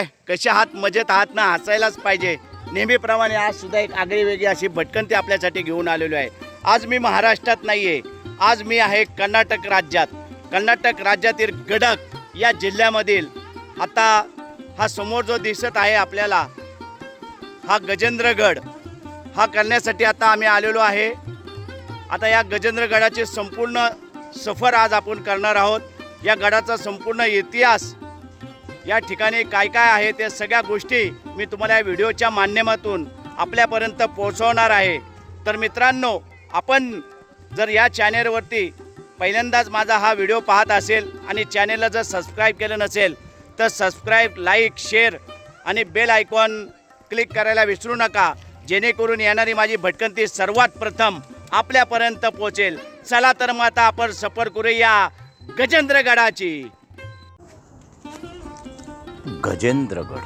काय कशा आहात? मजेत आहात ना? हसायलाच पाहिजे. नेहमीप्रमाणे आज सुद्धा एक आगळी वेगळी अशी भटकंती आपल्यासाठी घेऊन आलेलो आहे. आज मी महाराष्ट्रात नाही आहे आज मी आहे कर्नाटक राज्यात. कर्नाटक राज्यातील गडक या जिल्ह्यामधील. आता हा समोर जो दिसत आहे आपल्याला हा गजेंद्रगड. हा करण्यासाठी आता आम्ही आलेलो आहे. आता या गजेंद्रगडाची संपूर्ण सफर आज आपण करणार आहोत. या गडाचा संपूर्ण इतिहास या ठिकाणी काय काय आहे त्या सगळ्या गोष्टी मी तुम्हाला या व्हिडिओच्या माध्यमातून आपल्यापर्यंत पोहोचवणार आहे. तर मित्रांनो आपण जर या चॅनेलवरती पहिल्यांदाच माझा हा व्हिडिओ पाहत असेल आणि चॅनेलला जर सबस्क्राईब केलं नसेल तर सबस्क्राईब लाईक शेअर आणि बेल आयकॉन क्लिक करायला विसरू नका. जेणेकरून येणारी माझी भटकंती सर्वात प्रथम आपल्यापर्यंत पोहोचेल. चला तर मग आता आपण सफर करूया गजेंद्रगडाची गजेंद्रगड.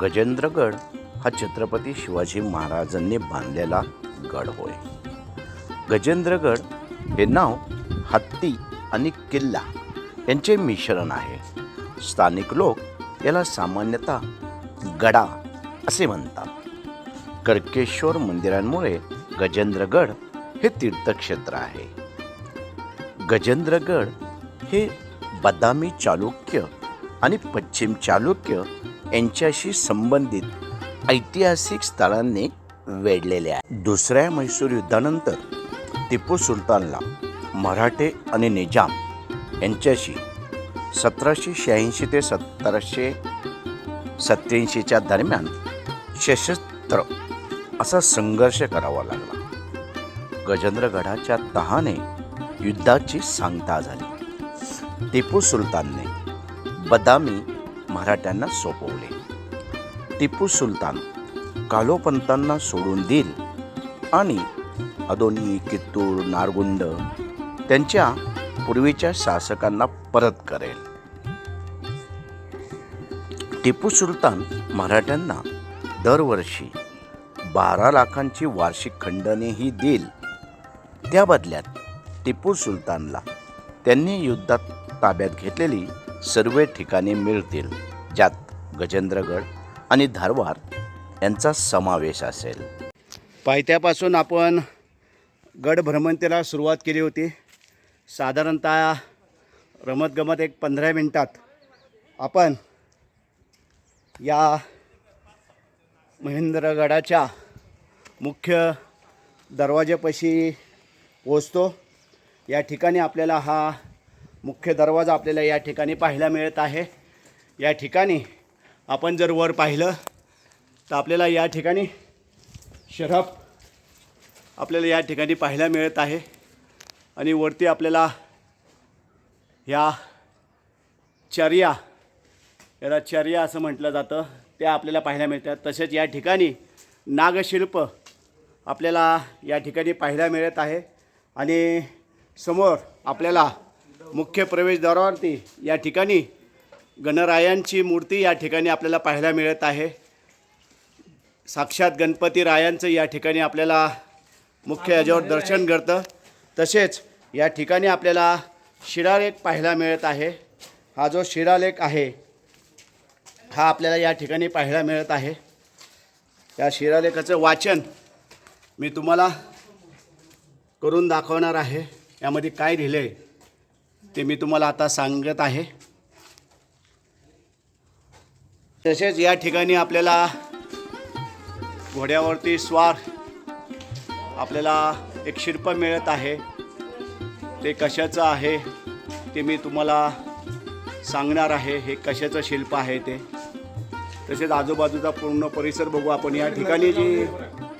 गजेंद्रगड हा छत्रपती शिवाजी महाराजांनी बांधलेला गड होय. गजेंद्रगड हे नाव हत्ती आणि किल्ला यांचे मिश्रण आहे. स्थानिक लोक याला सामान्यतः गडा असे म्हणतात. कर्केश्वर मंदिरांमुळे गजेंद्रगड हे तीर्थक्षेत्र आहे. गजेंद्रगड हे बदामी चालुक्य आणि पश्चिम चालुक्य यांच्याशी संबंधित ऐतिहासिक स्थळांनी वेढलेले आहे दुसऱ्या म्हैसूर युद्धानंतर टिपू सुलतानला मराठे आणि निजाम यांच्याशी सतराशे शहाऐंशी ते सतराशे सत्याऐंशीच्या दरम्यान सशस्त्र असा संघर्ष करावा लागला. गजेंद्रगडाच्या तहाने युद्धाची सांगता झाली. टिपू सुलतानने बदामी मराठ्यांना सोपवले. टिपू सुलतान कालोपंतांना सोडून देईल आणि अदोनी कित्तूर नारगुंड त्यांच्या पूर्वीच्या शासकांना परत करेल. टिपू सुलतान मराठ्यांना दरवर्षी बारा लाखांची वार्षिक खंडणीही देईल. त्या बदल्यात टिपू सुलतानला त्यांनी युद्धात ताब्यात घेतलेली सर्व ठिकाणी मिळतील ज्यात गजेंद्रगड आणि धारवार यांचा समावेश असेल. पायथ्यापासून आपण गड भ्रमंतीला सुरुवात केली होती. साधारणतः रमतगमत एक पंधरा मिनटात आपण या महेंद्रगडाच्या मुख्य दरवाज्यापाशी पोचतो या ठिकाणी आपल्याला हा मुख्य दरवाजा आपल्याला या ठिकाणी पाहायला मिळत आहे. या ठिकाणी आपण जर वर पाहिलं तर आपल्याला या ठिकाणी शरफ आपल्याला या ठिकाणी पाहायला मिळत आहे. आणि वरती आपल्याला ह्या चर्या याला चर्या असं म्हटलं जातं त्या आपल्याला पाहायला मिळतात. तसेच या ठिकाणी नागशिल्प आपल्याला या ठिकाणी पाहायला मिळत आहे. आणि समोर आपल्याला मुख्य प्रवेशद्वारावरती या ठिकाणी गणरायांची मूर्ती या ठिकाणी आपल्याला पाहायला मिळत आहे. साक्षात गणपती रायांचं या ठिकाणी आपल्याला मुख्य याच्यावर दर्शन घडतं. तसेच या ठिकाणी आपल्याला शिरालेख पाहायला मिळत आहे. हा जो शिरालेख आहे हा आपल्याला या ठिकाणी पाहायला मिळत आहे. या शिरालेखाचं वाचन मी तुम्हाला करून दाखवणार आहे. यामध्ये काय लिहिलं आहे ते मी तुम्हाला आता सांगत आहे. तसेच या ठिकाणी आपल्याला घोड्यावरती स्वार आपल्याला एक शिल्प मिळत आहे. ते कशाचं आहे ते मी तुम्हाला सांगणार आहे. हे कशाचं शिल्प आहे ते. तसेच आजूबाजूचा पूर्ण परिसर बघू आपण. या ठिकाणी जी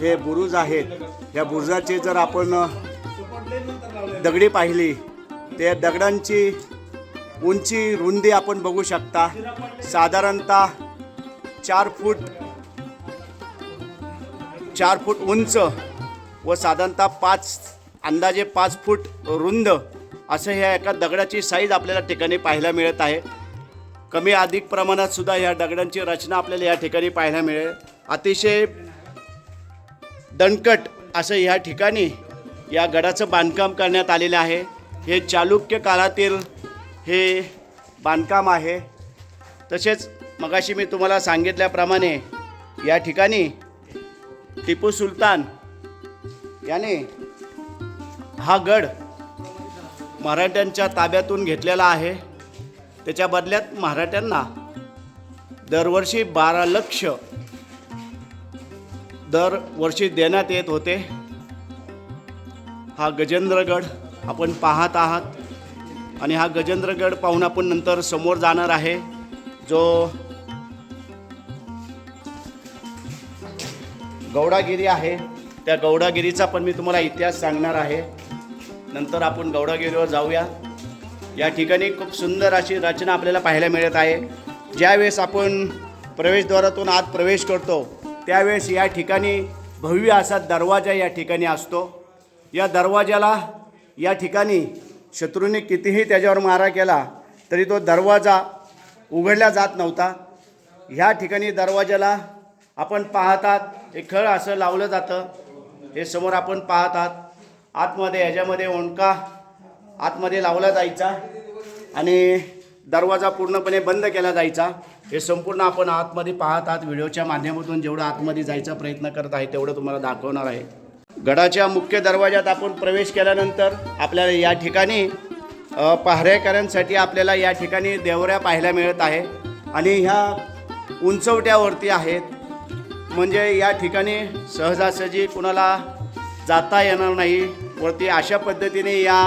हे बुरुज आहेत या बुरुजाचे जर आपण दगडी पाहिली त्या दगडांची उंची रुंदी आपण बघू शकता. साधारणतः चार फूट चार फूट उंच व साधारणतः पाच अंदाजे पाच फूट रुंद असं ह्या एका दगडाची साईज आपल्याला ठिकाणी पाहायला मिळत आहे. कमी अधिक प्रमाणात सुद्धा ह्या दगडांची रचना आपल्याला या ठिकाणी पाहायला मिळेल. अतिशय दणकट असं ह्या ठिकाणी या गडाचं बांधकाम करण्यात आलेलं आहे. हे चालुक्य काळातील हे बांधकाम आहे. तसेच मगाशी मी तुम्हाला सांगितल्याप्रमाणे या ठिकाणी टिपू सुलतान याने हा गड मराठ्यांच्या ताब्यातून घेतलेला आहे. त्याच्या बदल्यात मराठ्यांना दरवर्षी बारा लक्ष दरवर्षी देण्यात येत होते. हा गजेंद्रगड आपण पाहत आहात. आणि हा गजेंद्रगड पाहून आपण नंतर समोर जाणार आहे. जो गौडागिरी आहे. त्या गौडागिरीचा पण मी तुम्हाला इतिहास सांगणार आहे. नंतर आपण गौडागिरीवर जाऊया. या ठिकाणी खूप सुंदर अशी रचना आपल्याला पाहायला मिळत आहे. ज्यावेळेस आपण प्रवेशद्वारातून आत प्रवेश करतो त्यावेळेस या ठिकाणी भव्य असा दरवाजा या ठिकाणी असतो. या दरवाजाला या ठिकाणी शत्रूने कितीही त्याच्यावर मारा केला तरी तो दरवाजा उघडला जात नव्हता. ह्या ठिकाणी दरवाजाला आपण पाहतात एक खळ असं लावलं जातं. हे समोर आपण पाहतात आतमध्ये ह्याच्यामध्ये ओंडका आतमध्ये लावला जायचा आणि दरवाजा पूर्णपणे बंद केला जायचा. हे संपूर्ण आपण आतमध्ये पाहतात व्हिडिओच्या माध्यमातून जेवढं आतमध्ये जायचा प्रयत्न करत आहे तेवढं तुम्हाला दाखवणार आहे. गडाच्या मुख्य दरवाज्यात आपण प्रवेश केल्यानंतर आपल्याला या ठिकाणी पहारेकऱ्यांसाठी आपल्याला या ठिकाणी देवऱ्या पाहायला मिळत आहे. आणि ह्या उंचवट्यावरती आहेत. म्हणजे या ठिकाणी सहजासहजी कुणाला जाता येणार नाही. वरती अशा पद्धतीने या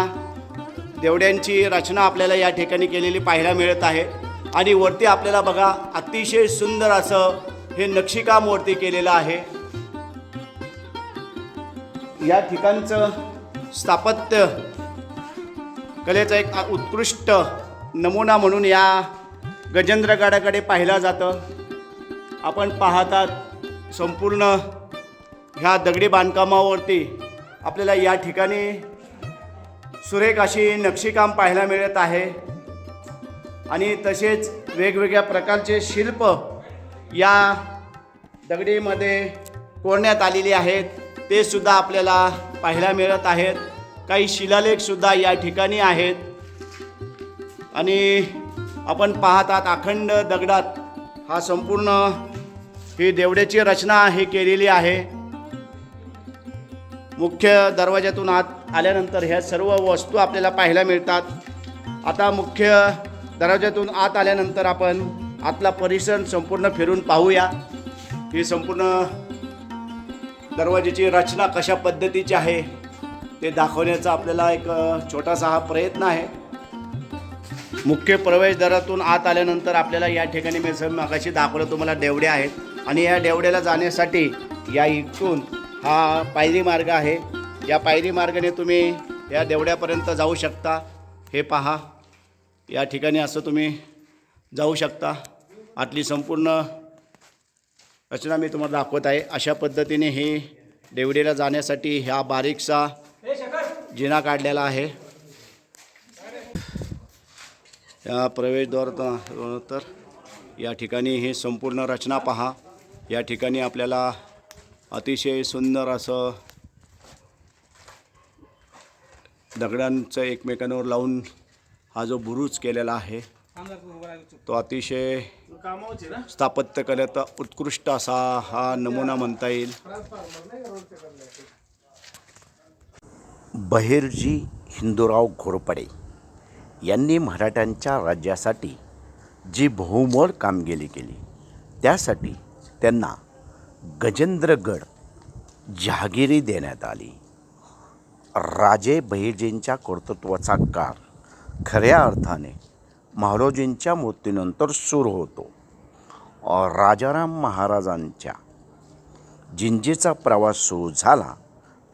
देवड्यांची रचना आपल्याला या ठिकाणी केलेली पाहायला मिळत आहे. आणि वरती आपल्याला बघा अतिशय सुंदर असं हे नक्षीकाम वरती केलेलं आहे. या ठिकाणचं स्थापत्य कलेचा एक उत्कृष्ट नमुना म्हणून या गजेंद्रगडाकडे पाहिलं जातं. आपण पाहतात संपूर्ण ह्या दगडी बांधकामावरती आपल्याला या ठिकाणी सुरेख अशी नक्षीकाम पाहायला मिळत आहे. आणि तसेच वेगवेगळ्या प्रकारचे शिल्प या दगडीमध्ये कोरण्यात आलेली आहेत. ते सुद्धा आपल्याला पाहायला मिळत आहेत. काही शिलालेखसुद्धा या ठिकाणी आहेत. आणि आपण पाहतात अखंड दगडात हा संपूर्ण ही देवड्याची रचना ही केलेली आहे. मुख्य दरवाज्यातून आत आल्यानंतर ह्या सर्व वस्तू आपल्याला पाहायला मिळतात. आता मुख्य दरवाज्यातून आत आल्यानंतर आपण आतला परिसर संपूर्ण फिरून पाहूया. ही संपूर्ण दरवाजाची रचना कशा पद्धतीची आहे ते दाखवण्याचा आपल्याला एक छोटासा हा प्रयत्न आहे. मुख्य प्रवेशद्वारातून आत आल्यानंतर आपल्याला या ठिकाणी मी मागाशी दाखवलं तुम्हाला देवडे आहेत. आणि या डेवड्याला जाण्यासाठी या इथून हा पायरी मार्ग आहे. या पायरी मार्गाने तुम्ही या देवड्यापर्यंत जाऊ शकता. हे पहा या ठिकाणी असं तुम्ही जाऊ शकता. आतली संपूर्ण रचना मी तुम्हाला दाखवत आहे. अशा पद्धतीने हे देवडीला जाण्यासाठी ह्या बारीकसा जिना काढलेला आहे. या प्रवेशद्वार तर या ठिकाणी हे संपूर्ण रचना पहा. या ठिकाणी आपल्याला अतिशय सुंदर असं दगडांचं एकमेकांवर लावून हा जो बुरुज केलेला आहे तो अतिशय स्थापत्यकलेचा उत्कृष्ट असा हा नमुना म्हणता येईल. बहिर्जी हिंदूराव घोरपडे यांनी मराठ्यांच्या राज्यासाठी जी बहुमोल कामगिरी केली त्यासाठी त्यांना गजेंद्रगड जहागिरी देण्यात आली. राजे बहिर्जींच्या कर्तृत्वाचा काळ खऱ्या अर्थाने महाराजींच्या मृत्यूनंतर सुरू होतो. राजाराम महाराजांच्या जिंजीचा प्रवास सुरू झाला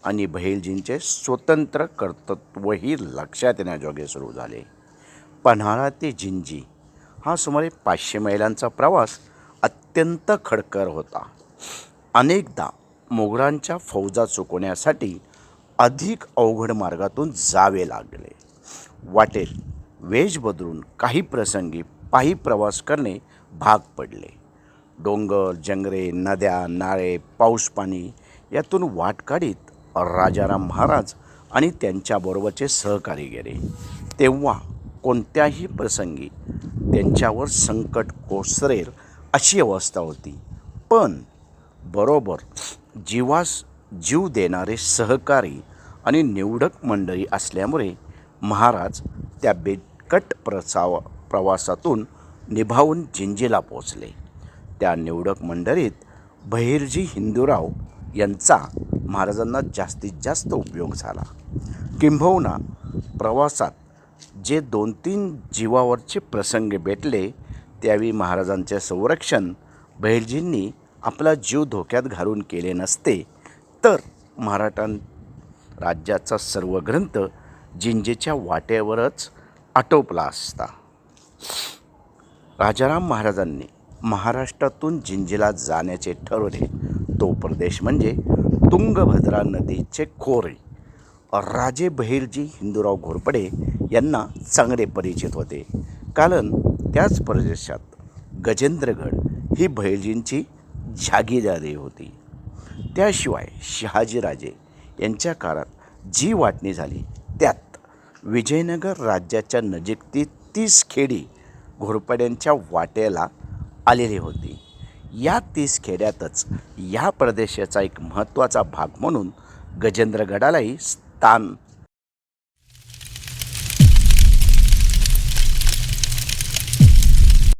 आणि बहिलजींचे स्वतंत्र कर्तृत्वही लक्षात येण्याजोगे सुरू झाले. पन्हाळा ते जिंजी हा सुमारे पाचशे मैलांचा प्रवास अत्यंत खडकर होता. अनेकदा मोगलांच्या फौजा चुकवण्यासाठी अधिक अवघड मार्गातून जावे लागले. वाटेल वेश बदलून काही प्रसंगी पायी प्रवास करणे भाग पडले. डोंगर जंगले नद्या नाळे पाऊस पाणी यातून वाट काढीत राजाराम महाराज आणि त्यांच्याबरोबरचे सहकारी गेले. तेव्हा कोणत्याही प्रसंगी त्यांच्यावर संकट कोसरेल अशी अवस्था होती. पण बरोबर जीवास जीव देणारे सहकारी आणि निवडक मंडळी असल्यामुळे महाराज त्या कट प्रसाव प्रवासातून निभावून जिंजीला पोचले त्या निवडक मंडळीत बहिर्जी हिंदूराव यांचा महाराजांना जास्तीत जास्त उपयोग झाला. किंबहुना प्रवासात जे दोन तीन जीवावरचे प्रसंग भेटले त्यावेळी महाराजांचे संरक्षण बहिर्जींनी आपला जीव धोक्यात घालून केले नसते तर मराठा राज्याचा सर्व ग्रंथ जिंजेच्या वाटेवरच आटोपला असता. राजाराम महाराजांनी महाराष्ट्रातून जिंजीला जाण्याचे ठरवले. तो प्रदेश म्हणजे तुंगभद्रा नदीचे खोरे. राजे बहिर्जी हिंदूराव घोरपडे यांना चांगले परिचित होते. कारण त्याच प्रदेशात गजेंद्रगड ही बहिर्जींची जागीरदारी होती. त्याशिवाय शहाजीराजे यांच्या काळात जी वाटणी झाली त्यात विजयनगर राज्याच्या नजीकती तीस खेडी घोरपड्यांच्या वाट्याला आलेली होती. या तीस खेड्यातच या प्रदेशाचा एक महत्त्वाचा भाग म्हणून गजेंद्रगडालाही स्थान